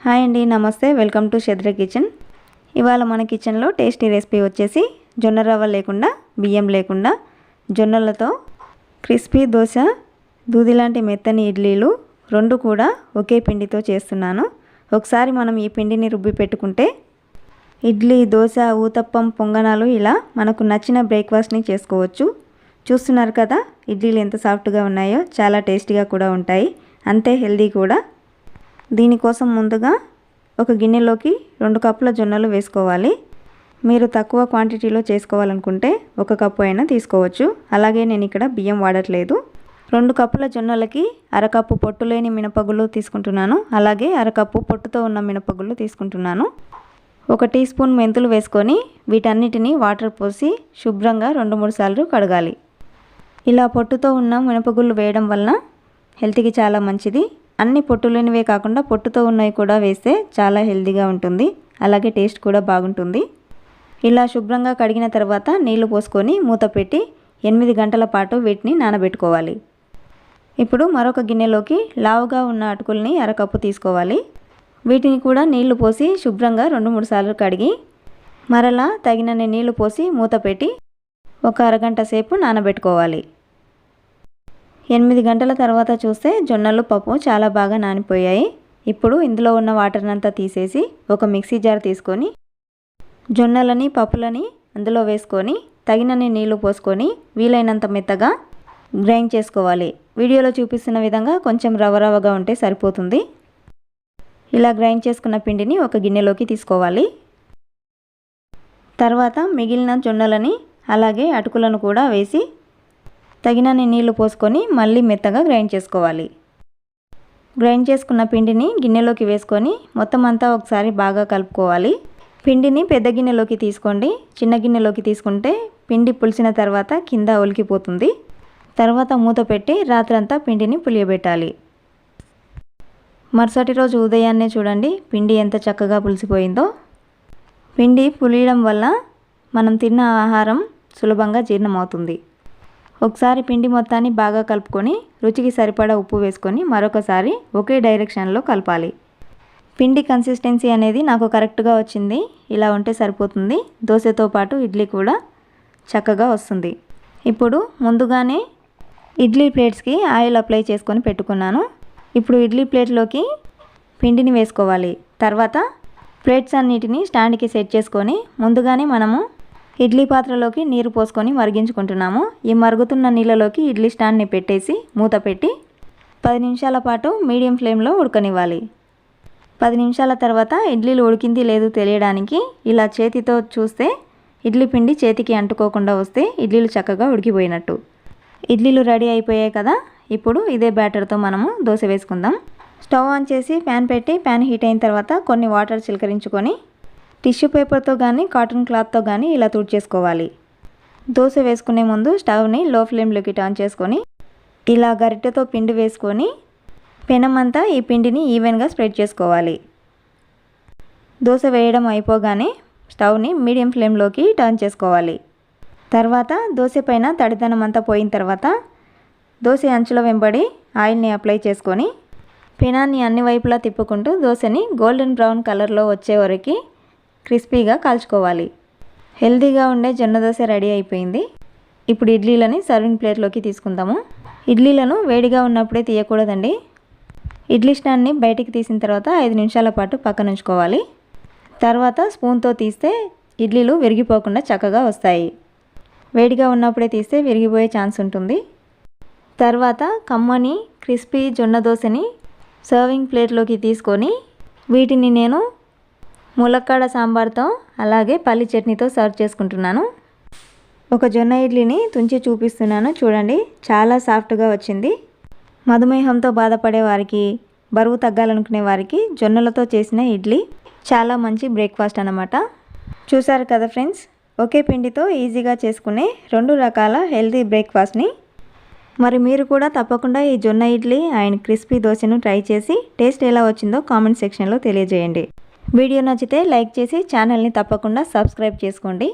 Hi అండి నమస్తే. Welcome to Shadra kitchen. ఇవాళ మన కిచెన్లో టేస్టీ రెసిపీ వచ్చేసి జొన్న రవ్వ లేకుండా బియ్యం లేకుండా జొన్నలతో క్రిస్పీ దోశ దూది లాంటి మెత్తని ఇడ్లీలు రెండు కూడా ఒకే పిండితో చేస్తున్నాను. ఒకసారి మనం ఈ పిండిని రుబ్బి పెట్టుకుంటే ఇడ్లీ దోశ ఊతప్పం పొంగనాలు ఇలా మనకు నచ్చిన బ్రేక్ఫాస్ట్ని చేసుకోవచ్చు. చూస్తున్నారు కదా ఇడ్లీలు ఎంత సాఫ్ట్గా ఉన్నాయో చాలా టేస్టీగా కూడా ఉంటాయి. అంతే హెల్దీ కూడా. దీనికోసం ముందుగా ఒక గిన్నెలోకి రెండు కప్పుల జొన్నలు వేసుకోవాలి. మీరు తక్కువ క్వాంటిటీలో చేసుకోవాలనుకుంటే ఒక కప్పు అయినా తీసుకోవచ్చు. అలాగే నేను ఇక్కడ బియ్యం వాడట్లేదు. రెండు కప్పుల జొన్నలకి అరకప్పు పొట్టు లేని మినపగుళ్ళు తీసుకుంటున్నాను. అలాగే అరకప్పు పొట్టుతో ఉన్న మినపగుళ్ళు తీసుకుంటున్నాను. ఒక టీ స్పూన్ మెంతులు వేసుకొని వీటన్నిటిని వాటర్ పోసి శుభ్రంగా రెండు మూడు సార్లు కడగాలి. ఇలా పొట్టుతో ఉన్న మినపగుళ్ళు వేయడం వలన హెల్త్కి చాలా మంచిది. అన్ని పొట్టు లేనివే కాకుండా పొట్టుతో ఉన్నవి కూడా వేస్తే చాలా హెల్దీగా ఉంటుంది. అలాగే టేస్ట్ కూడా బాగుంటుంది. ఇలా శుభ్రంగా కడిగిన తర్వాత నీళ్ళు పోసుకొని మూత పెట్టి ఎనిమిది గంటల పాటు వీటిని నానబెట్టుకోవాలి. ఇప్పుడు మరొక గిన్నెలోకి లావుగా ఉన్న అటుకుల్ని అరకప్పు తీసుకోవాలి. వీటిని కూడా నీళ్ళు పోసి శుభ్రంగా రెండు మూడు సార్లు కడిగి మరలా తగినన్ని నీళ్ళు పోసి మూత పెట్టి ఒక అరగంట సేపు నానబెట్టుకోవాలి. ఎనిమిది గంటల తర్వాత చూస్తే జొన్నలు పప్పు చాలా బాగా నానిపోయాయి. ఇప్పుడు ఇందులో ఉన్న వాటర్ని అంతా తీసేసి ఒక మిక్సీ జార్ తీసుకొని జొన్నలని పప్పులని అందులో వేసుకొని తగినన్ని నీళ్ళు పోసుకొని వీలైనంత మెత్తగా గ్రైండ్ చేసుకోవాలి. వీడియోలో చూపిస్తున్న విధంగా కొంచెం రవ రవగా ఉంటే సరిపోతుంది. ఇలా గ్రైండ్ చేసుకున్న పిండిని ఒక గిన్నెలోకి తీసుకోవాలి. తర్వాత మిగిలిన జొన్నలని అలాగే అటుకులను కూడా వేసి తగినన్ని నీళ్ళు పోసుకొని మళ్ళీ మెత్తగా గ్రైండ్ చేసుకోవాలి. గ్రైండ్ చేసుకున్న పిండిని గిన్నెలోకి వేసుకొని మొత్తం అంతా ఒకసారి బాగా కలుపుకోవాలి. పిండిని పెద్ద గిన్నెలోకి తీసుకోండి. చిన్న గిన్నెలోకి తీసుకుంటే పిండి పులిసిన తర్వాత కింద ఒలికిపోతుంది. తర్వాత మూత పెట్టి రాత్రంతా పిండిని పులియబెట్టాలి. మరుసటి రోజు ఉదయాన్నే చూడండి పిండి ఎంత చక్కగా పులిసిపోయిందో. పిండి పులియడం వల్ల మనం తిన్న ఆహారం సులభంగా జీర్ణమవుతుంది. ఒకసారి పిండి మొత్తాన్ని బాగా కలుపుకొని రుచికి సరిపడా ఉప్పు వేసుకొని మరొకసారి ఒకే డైరెక్షన్లో కలపాలి. పిండి కన్సిస్టెన్సీ అనేది నాకు కరెక్ట్గా వచ్చింది. ఇలా ఉంటే సరిపోతుంది. దోశతో పాటు ఇడ్లీ కూడా చక్కగా వస్తుంది. ఇప్పుడు ముందుగానే ఇడ్లీ ప్లేట్స్కి ఆయిల్ అప్లై చేసుకొని పెట్టుకున్నాను. ఇప్పుడు ఇడ్లీ ప్లేట్లోకి పిండిని వేసుకోవాలి. తర్వాత ప్లేట్స్ అన్నిటిని స్టాండ్కి సెట్ చేసుకొని ముందుగానే మనము ఇడ్లీ పాత్రలోకి నీరు పోసుకొని మరిగించుకుంటున్నాము. ఈ మరుగుతున్న నీళ్ళలోకి ఇడ్లీ స్టాండ్ని పెట్టేసి మూత పెట్టి పది నిమిషాల పాటు మీడియం ఫ్లేమ్లో ఉడకనివ్వాలి. పది నిమిషాల తర్వాత ఇడ్లీలు ఉడికింది లేదు తెలియడానికి ఇలా చేతితో చూస్తే ఇడ్లీ పిండి చేతికి అంటుకోకుండా వస్తే ఇడ్లీలు చక్కగా ఉడికిపోయినట్టు. ఇడ్లీలు రెడీ అయిపోయాయి కదా? ఇప్పుడు ఇదే బ్యాటర్తో మనము దోశ వేసుకుందాం. స్టవ్ ఆన్ చేసి ప్యాన్ పెట్టి ప్యాన్ హీట్ అయిన తర్వాత కొన్ని వాటర్ చిలకరించుకొని టిష్యూ పేపర్తో కానీ కాటన్ క్లాత్తో కానీ ఇలా తుడిచేసుకోవాలి దోశ వేసుకునే ముందు స్టవ్ని లో ఫ్లేమ్లోకి టర్న్ చేసుకొని ఇలా గరిటెతో పిండి వేసుకొని పెనం అంతా ఈ పిండిని ఈవెన్గా స్ప్రెడ్ చేసుకోవాలి. దోశ వేయడం అయిపోగానే స్టవ్ని మీడియం ఫ్లేమ్లోకి టర్న్ చేసుకోవాలి. తర్వాత దోశ పైన తడిదనం అంతా పోయిన తర్వాత దోశ అంచుల వెంబడి ఆయిల్ని అప్లై చేసుకొని పెనాన్ని అన్ని వైపులా తిప్పుకుంటూ దోశని గోల్డెన్ బ్రౌన్ కలర్లో వచ్చే వరకు క్రిస్పీగా కాల్చుకోవాలి. హెల్తీగా ఉండే జొన్న దోశ రెడీ అయిపోయింది. ఇప్పుడు ఇడ్లీలని సర్వింగ్ ప్లేట్లోకి తీసుకుందాము. ఇడ్లీలను వేడిగా ఉన్నప్పుడే తీయకూడదండి. ఇడ్లీ స్టాండ్ని బయటికి తీసిన తర్వాత ఐదు నిమిషాల పాటు పక్కన ఉంచుకోవాలి తర్వాత స్పూన్తో తీస్తే ఇడ్లీలు విరిగిపోకుండా చక్కగా వస్తాయి. వేడిగా ఉన్నప్పుడే తీస్తే విరిగిపోయే ఛాన్స్ ఉంటుంది. తర్వాత కమ్మని క్రిస్పీ జొన్న దోశని సర్వింగ్ ప్లేట్లోకి తీసుకొని వీటిని నేను ములక్కాడ సాంబార్తో అలాగే పల్లి చట్నీతో సర్వ్ చేసుకుంటున్నాను. ఒక జొన్న ఇడ్లీని తుంచి చూపిస్తున్నాను. చూడండి చాలా సాఫ్ట్గా వచ్చింది. మధుమేహంతో బాధపడే వారికి బరువు తగ్గాలనుకునే వారికి జొన్నలతో చేసిన ఇడ్లీ చాలా మంచి బ్రేక్ఫాస్ట్ అనమాట చూసారు కదా ఫ్రెండ్స్ ఒకే పిండితో ఈజీగా చేసుకునే రెండు రకాల హెల్తీ బ్రేక్ఫాస్ట్ని. మరి మీరు కూడా తప్పకుండా ఈ జొన్న ఇడ్లీ అండ్ క్రిస్పీ దోశను ట్రై చేసి టేస్ట్ ఎలా వచ్చిందో కామెంట్ సెక్షన్లో తెలియజేయండి. వీడియో నచ్చితే లైక్ చేసి ఛానల్ని తప్పకుండా సబ్స్క్రైబ్ చేసుకోండి